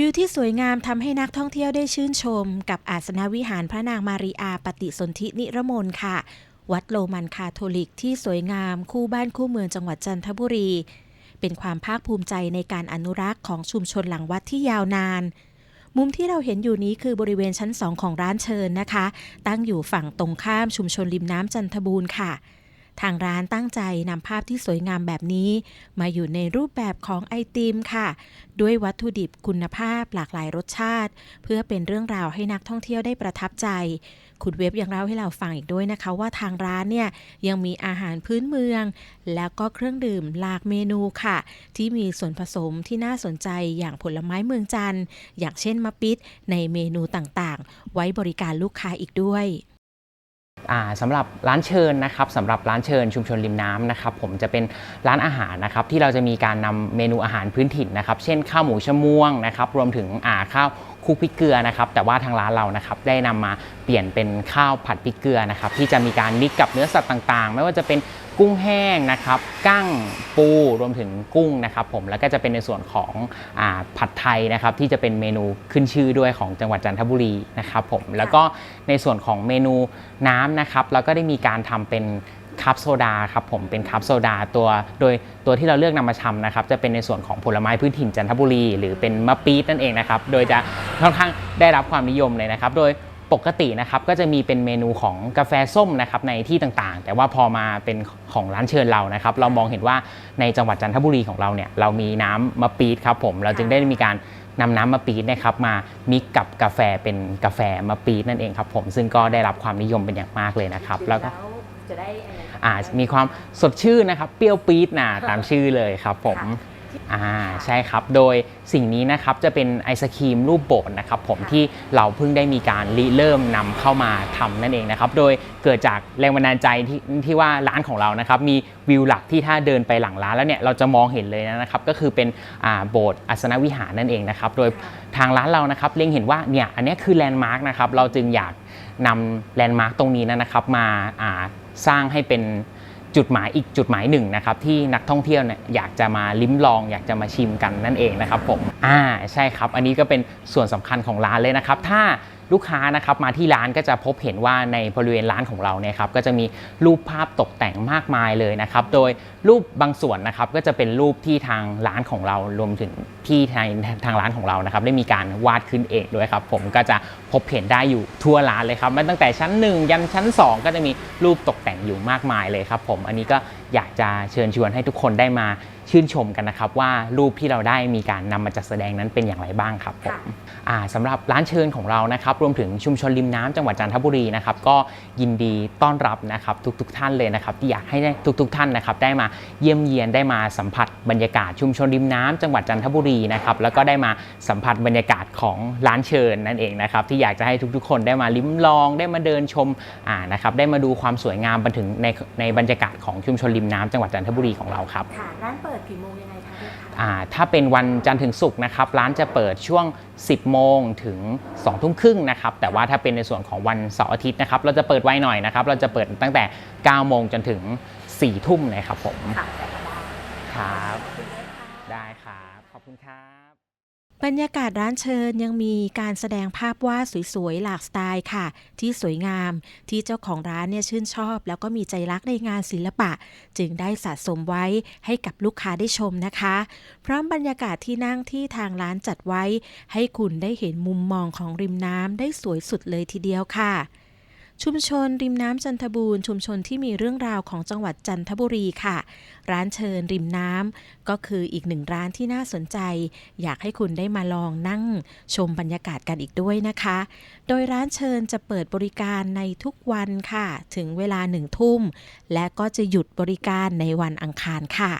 วิวที่สวยงามทำให้นักท่องเที่ยวได้ชื่นชม กับอาสนวิหารพระนางมารีอาปฏิสนธินิรมนค่ะ วัดโรมันคาทอลิกที่สวยงามคู่บ้านคู่เมืองจังหวัดจันทบุรี เป็นความภาคภูมิใจในการอนุรักษ์ของชุมชนหลังวัดที่ยาวนาน มุมที่เราเห็นอยู่นี้คือบริเวณชั้น2ของร้านเชิญนะคะ ตั้งอยู่ฝั่งตรงข้ามชุมชนริมน้ำจันทบูรณ์ค่ะ ทางร้านตั้งใจนำภาพที่สวยงามแบบนี้ มาอยู่ในรูปแบบของไอติมค่ะ ด้วยวัตถุดิบคุณภาพหลากหลายรสชาติ เพื่อเป็นเรื่องราวให้นักท่องเที่ยวได้ประทับใจ คุณเว็บยังเล่าให้เราฟังอีกด้วยนะคะ ว่าทางร้านเนี่ยยังมีอาหารพื้นเมือง แล้วก็เครื่องดื่มหลากเมนูค่ะ ที่มีส่วนผสมที่น่าสนใจอย่างผลไม้เมืองจันทร์อย่างเช่นมะปิดในเมนูต่างๆ ไว้บริการลูกค้าอีกด้วย สำหรับร้านเชิญนะครับสำหรับร้านเชิญชุมชนริมน้ำนะครับผมจะเป็นร้านอาหารนะครับที่เราจะมีการนำเมนูอาหารพื้นถิ่นนะครับ เช่นข้าวหมูชะม่วงนะครับรวมถึงข้าว คลุกพริกเกลือนะครับแต่ว่าทางร้านเรานะครับได้นำมาเปลี่ยนเป็นข้าวผัดพริกเกลือนะครับที่จะมีการมิกกับเนื้อสัตว์ต่างๆ ไม่ว่าจะเป็นกุ้งแห้งนะครับกั้งปูรวมถึงกุ้งนะครับผมแล้วก็จะเป็นในส่วนของอผัดไทยนะครับที่จะเป็นเมนูขึ้นชื่อด้วยของจังหวัดจันทบุรีนะครับผมแล้วก็ในส่วนของเมนูน้ำนะครับเราก็ได้มีการทำเป็น คัพโซดาครับผมเป็นคัพโซดาตัวโดยตัวที่เราเลือกนำมาทำนะครับจะเป็นในส่วนของผลไม้พื้นถิ่นจันทบุรี หรือเป็นมะปี๊ดนั่นเองนะครับโดยจะค่อนข้างได้รับความนิยมเลยนะครับ โดยปกตินะครับก็จะมีเป็นเมนูของกาแฟส้มนะครับในที่ต่างๆ แต่ว่าพอมาเป็นของร้านเชิญเรานะครับ เรามองเห็นว่าในจังหวัดจันทบุรีของเราเนี่ยเรามีน้ำมะปี๊ดครับผมเราจึงได้มีการนำน้ำมะปี๊ดนะครับมามิกกับกาแฟเป็นกาแฟมะปี๊ดนั่นเองครับผมซึ่งก็ได้รับความนิยมเป็นอย่างมากเลยนะครับ แล้วก็จะได้ อะไรอ่ามีความสดชื่นนะครับ เปรี้ยวปี๊ดนะตามชื่อเลยครับผมค่ะอ่าใช่ครับ โดยสิ่งนี้นะครับจะเป็นไอศครีมรูปโบสถ์นะครับผมค่ะที่เราเพิ่งได้มีการริเริ่มนำเข้ามาทำนั่นเองนะครับ โดยเกิดจากแรงบันดาลใจที่ที่ว่าร้านของเรานะครับมีวิวหลักที่ถ้าเดินไปหลังร้านแล้วเนี่ยเราจะมองเห็นเลยนะครับ ก็คือเป็นอ่าโบสถ์อัสนวิหารนั่นเองนะครับ โดยทางร้านเรานะครับเล็งเห็นว่าเนี่ยอันเนี้ยคือแลนด์มาร์กนะครับเราจึงอยากนำแลนด์มาร์กตรงนี้นะครับมาอ่า สร้างให้เป็นจุดหมายอีกจุดหมายหนึ่งนะครับที่นักท่องเที่ยวเนี่ยอยากจะมาลิ้มลอง อยากจะมาชิมกันนั่นเองนะครับผมอ่าใช่ครับ อันนี้ก็เป็นส่วนสำคัญของร้านเลยนะครับ ถ้าลูกค้านะครับมาที่ร้านก็จะพบเห็นว่าในบริเวณร้านของเราเนี่ยครับก็จะมีรูปภาพตกแต่งมากมายเลยนะครับ โดยรูปบางส่วนนะครับก็จะเป็นรูปที่ทางร้านของเรารวมถึงที่ทางทางร้านของเรานะครับได้มีการวาดขึ้นเองด้วยครับ ผมก็จะพบเห็นได้อยู่ทั่วร้านเลยครับและตั้งแต่ชั้น 1 ยันชั้น 2 ก็จะมีรูปตกแต่งอยู่มากมายเลยครับ ผมอันนี้ก็อยากจะเชิญชวนให้ทุกคนได้มาชื่นชมกันนะครับ ว่ารูปที่เราได้มีการนำมาจัดแสดงนั้นเป็นอย่างไรบ้างครับผมอ่าสำหรับร้านเชิญของเรานะครับ รวมถึงชุมชนริมน้ำจังหวัดจันทบุรีนะครับก็ยินดีต้อนรับนะครับทุกๆทท่านเลยนะครับ ที่อยากให้ได้ทุกๆทท่านนะครับได้มาเยี่ยมเยียนได้มาสัมผัสบรรยากาศชุมชนริมน้ำจังหวัดจันทบุรีนะครับแล้วก็ได้มาสัมผัสบรรยากาศ ของร้านเชิญนั่นเองนะครับที่อยากจะให้ทุกๆ คนได้มาลิ้มลองได้มาเดินชมอ่านะครับได้มาดูความสวยงามบันถึงในในบรรยากาศของชุมชนริมน้ำจังหวัดจันทบุรีของเราครับค่ะร้านเปิดกี่โมงยังไงคะพี่คะอ่าถ้าเป็นวันจันทร์ถึงศุกร์นะครับร้านจะเปิดช่วง 10 โมงถึง 2 ทุ่มครึ่งนะครับแต่ว่าถ้าเป็นในส่วนของวันเสาร์อาทิตย์นะครับเราจะเปิดไวหน่อยนะครับเราจะเปิดตั้งแต่ 9 โมงจนถึง 4 ทุ่มนะครับผมค่ะครับได้ครับ ขอบคุณครับ บรรยากาศร้านเชิญยังมีการแสดงภาพวาดสวยๆ หลากสไตล์ค่ะ ที่สวยงามที่เจ้าของร้านเนี่ยชื่นชอบ แล้วก็มีใจรักในงานศิลปะ จึงได้สะสมไว้ให้กับลูกค้าได้ชมนะคะ พร้อมบรรยากาศที่นั่งที่ทางร้านจัดไว้ ให้คุณได้เห็นมุมมองของริมน้ำได้สวยสุดเลยทีเดียวค่ะ ชุมชนริมน้ำจันทบูรณ์ชุมชนที่มีเรื่องราวของจังหวัดจันทบุรีค่ะ ร้านเชิญริมน้ำก็คืออีกหนึ่งร้านที่น่าสนใจ อยากให้คุณได้มาลองนั่งชมบรรยากาศกันอีกด้วยนะคะ โดยร้านเชิญจะเปิดบริการในทุกวันค่ะ ถึงเวลาหนึ่งทุ่ม และก็จะหยุดบริการในวันอังคารค่ะ